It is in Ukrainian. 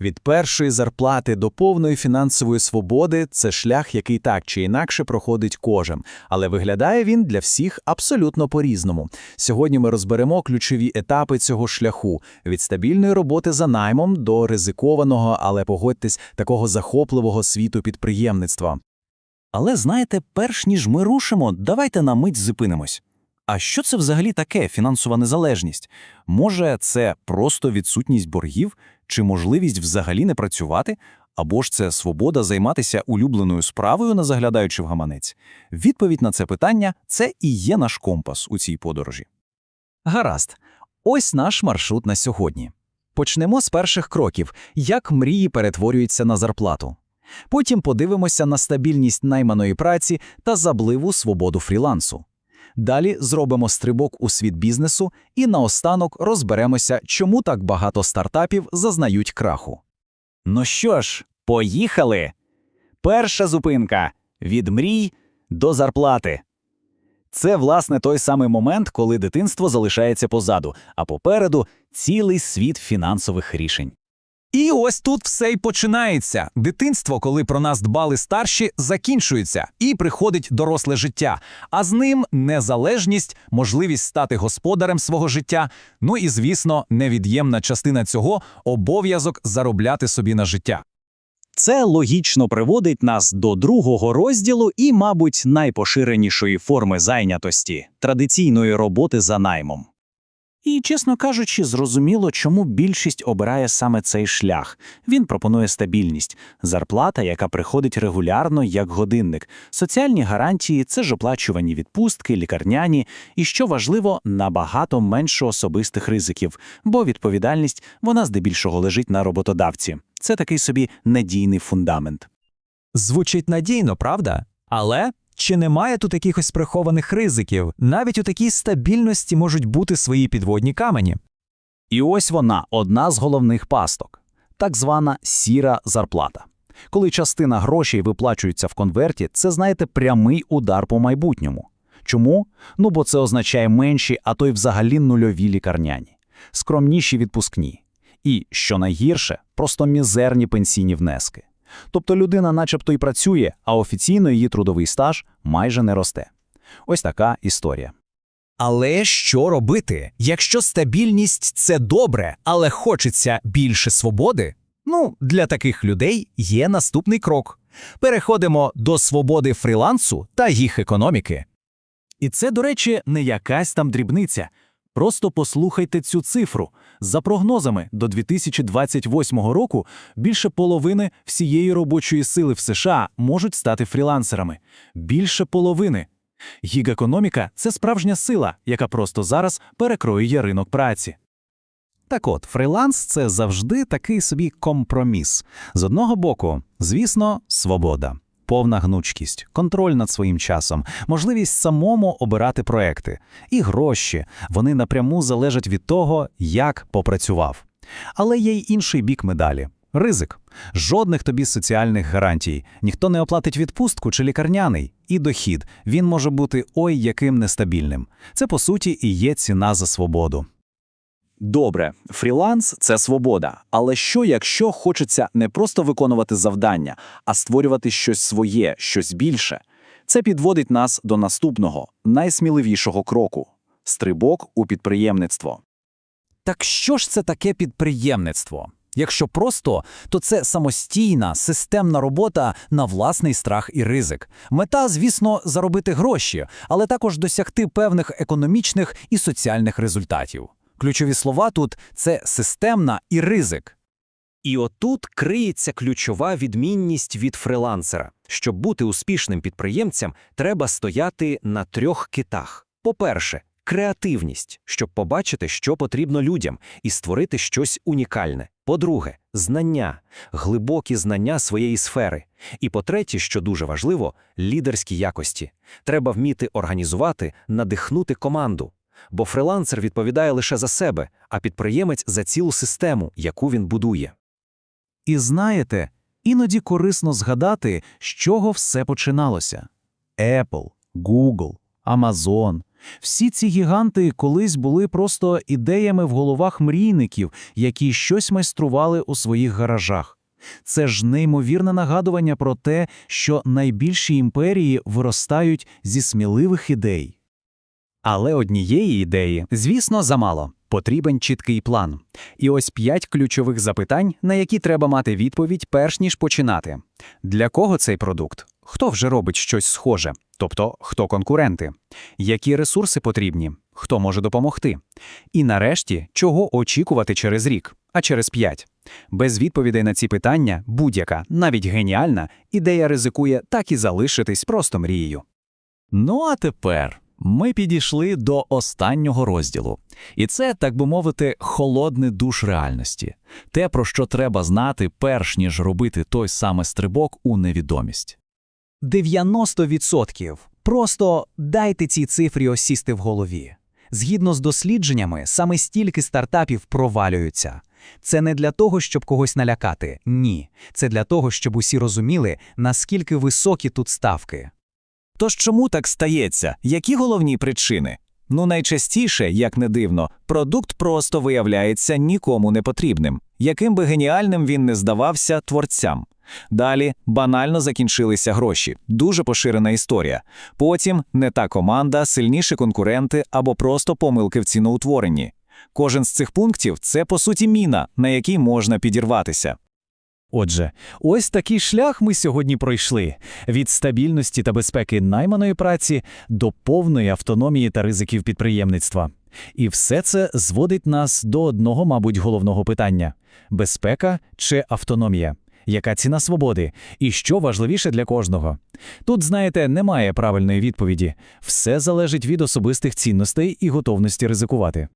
Від першої зарплати до повної фінансової свободи це шлях, який так чи інакше проходить кожен, але виглядає він для всіх абсолютно по-різному. Сьогодні ми розберемо ключові етапи цього шляху від стабільної роботи за наймом до ризикованого, але погодьтесь, такого захопливого світу підприємництва. Але знаєте, перш ніж ми рушимо, давайте на мить зупинимось. А що це взагалі таке фінансова незалежність? Може, це просто відсутність боргів, чи можливість взагалі не працювати, або ж це свобода займатися улюбленою справою, не заглядаючи в гаманець? Відповідь на це питання це і є наш компас у цій подорожі. Гаразд, ось наш маршрут на сьогодні. Почнемо з перших кроків, як мрії перетворюються на зарплату. Потім подивимося на стабільність найманої праці та забливу свободу фрілансу. Далі зробимо стрибок у світ бізнесу і наостанок розберемося, чому так багато стартапів зазнають краху. Ну що ж, поїхали! Перша зупинка від мрій до зарплати. Це, власне, той самий момент, коли дитинство залишається позаду, а попереду цілий світ фінансових рішень. І ось тут все й починається. Дитинство, коли про нас дбали старші, закінчується, і приходить доросле життя. А з ним незалежність, можливість стати господарем свого життя. Ну і, звісно, невід'ємна частина цього обов'язок заробляти собі на життя. Це логічно приводить нас до другого розділу і, мабуть, найпоширенішої форми зайнятості традиційної роботи за наймом. І, чесно кажучи, зрозуміло, чому більшість обирає саме цей шлях. Він пропонує стабільність, зарплата, яка приходить регулярно як годинник, соціальні гарантії це ж оплачувані відпустки, лікарняні, і, що важливо, набагато менше особистих ризиків, бо відповідальність вона здебільшого лежить на роботодавці. Це такий собі надійний фундамент. Звучить надійно, правда? Але чи немає тут якихось прихованих ризиків? Навіть у такій стабільності можуть бути свої підводні камені. І ось вона одна з головних пасток так звана сіра зарплата. Коли частина грошей виплачується в конверті, це, знаєте, прямий удар по майбутньому. Чому? Ну бо це означає менші, а то й взагалі нульові лікарняні, скромніші відпускні. І, що найгірше, просто мізерні пенсійні внески. Тобто людина начебто й працює, а офіційно її трудовий стаж майже не росте. Ось така історія. Але що робити, якщо стабільність це добре, але хочеться більше свободи? Ну, для таких людей є наступний крок. Переходимо до свободи фрілансу та їх економіки. І це, до речі, не якась там дрібниця. Просто послухайте цю цифру. За прогнозами, до 2028 року більше половини всієї робочої сили в США можуть стати фрілансерами. Більше половини. Гігекономіка – це справжня сила, яка просто зараз перекроює ринок праці. Так от, фріланс це завжди такий собі компроміс. З одного боку, звісно, свобода, повна гнучкість, контроль над своїм часом, можливість самому обирати проекти. І гроші, вони напряму залежать від того, як попрацював. Але є й інший бік медалі. Ризик. Жодних тобі соціальних гарантій. Ніхто не оплатить відпустку чи лікарняний. І дохід. Він може бути ой яким нестабільним. Це, по суті, і є ціна за свободу. Добре, фріланс це свобода. Але що, якщо хочеться не просто виконувати завдання, а створювати щось своє, щось більше? Це підводить нас до наступного, найсміливішого кроку стрибок у підприємництво. Так що ж це таке підприємництво? Якщо просто, то це самостійна, системна робота на власний страх і ризик. Мета, звісно, заробити гроші, але також досягти певних економічних і соціальних результатів. Ключові слова тут це системна і ризик. І отут криється ключова відмінність від фрилансера. Щоб бути успішним підприємцем, треба стояти на трьох китах. По-перше, креативність, щоб побачити, що потрібно людям, і створити щось унікальне. По-друге, знання, глибокі знання своєї сфери. І по-третє, що дуже важливо, лідерські якості. Треба вміти організувати, надихнути команду. Бо фрилансер відповідає лише за себе, а підприємець за цілу систему, яку він будує. І знаєте, іноді корисно згадати, з чого все починалося: Apple, Google, Amazon. Всі ці гіганти колись були просто ідеями в головах мрійників, які щось майстрували у своїх гаражах. Це ж неймовірне нагадування про те, що найбільші імперії виростають зі сміливих ідей. Але однієї ідеї, звісно, замало. Потрібен чіткий план. І ось п'ять ключових запитань, на які треба мати відповідь, перш ніж починати. Для кого цей продукт? Хто вже робить щось схоже? Тобто, хто конкуренти? Які ресурси потрібні? Хто може допомогти? І нарешті, чого очікувати через рік, а через п'ять? Без відповідей на ці питання будь-яка, навіть геніальна, ідея ризикує так і залишитись просто мрією. Ну а тепер ми підійшли до останнього розділу. І це, так би мовити, холодний душ реальності. Те, про що треба знати, перш ніж робити той самий стрибок у невідомість. 90%. Просто дайте цій цифрі осісти в голові. Згідно з дослідженнями, саме стільки стартапів провалюються. Це не для того, щоб когось налякати. Ні. Це для того, щоб усі розуміли, наскільки високі тут ставки. Тож чому так стається? Які головні причини? Ну, найчастіше, як не дивно, продукт просто виявляється нікому не потрібним, яким би геніальним він не здавався творцям. Далі банально закінчилися гроші, дуже поширена історія. Потім не та команда, сильніші конкуренти або просто помилки в ціноутворенні. Кожен з цих пунктів це по суті міна, на якій можна підірватися. Отже, ось такий шлях ми сьогодні пройшли від стабільності та безпеки найманої праці до повної автономії та ризиків підприємництва. І все це зводить нас до одного, мабуть, головного питання: безпека чи автономія? Яка ціна свободи? І що важливіше для кожного? Тут, знаєте, немає правильної відповіді. Все залежить від особистих цінностей і готовності ризикувати.